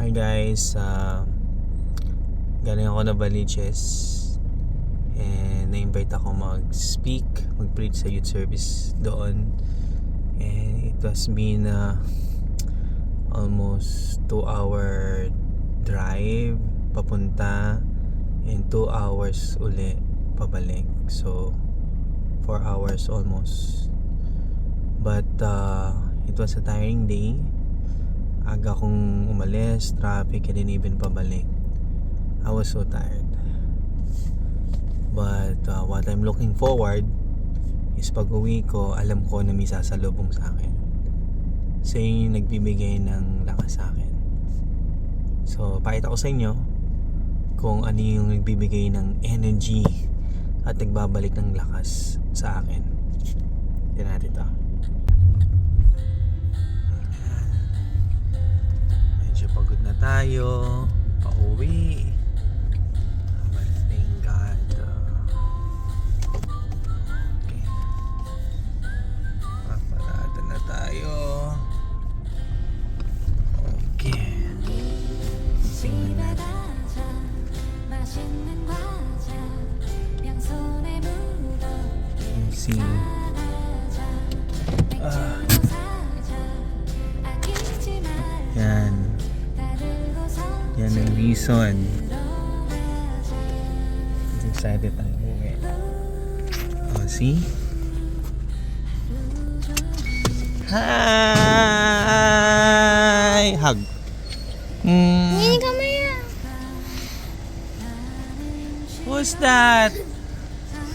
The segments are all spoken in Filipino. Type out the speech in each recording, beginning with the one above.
Hi guys, uh, galing ako na Baliches. And na-invite ako mag-speak, mag-preach sa youth service doon. And it has been uh, almost 2 hour drive papunta and 2 hours uli pabalik. So 4 hours almost. But uh, it was a tiring day aga kong umalis, traffic, and then even pabalik. I was so tired. But uh, what I'm looking forward is pag uwi ko, alam ko na may sasalubong sa akin. Siya yung nagbibigay ng lakas sa akin. So, pakita ko sa inyo kung ano yung nagbibigay ng energy at nagbabalik ng lakas sa akin. Tignan natin ito. tayo pauwi. But thank God. Uh, okay. Paparada na tayo. Okay. Sing. Sing ah. yan. Yan ang reason. Excited tayo umuwi. Oh, see? Hi! Hug. Mm. Hey, come here. Who's that?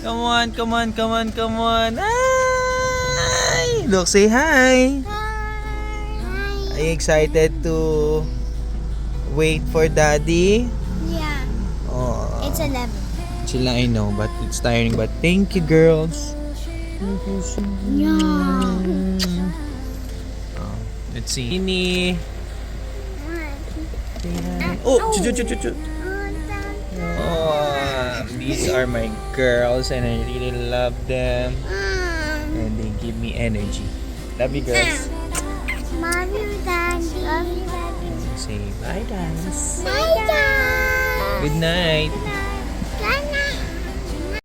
Come on, come on, come on, come on. Hi! Look, say hi. Hi. Are you excited to wait for daddy? Yeah, Oh, it's 11. Sila I know, but it's tiring. But thank you, girls. Yeah. Oh, let's see. Ini. Oh, chu chu chu chu chu. Oh, these are my girls, and I really love them, um. and they give me energy. Love you, girls. Love you, Daddy. Love you, Daddy. Say bye, guys. Bye, Dad. Good night.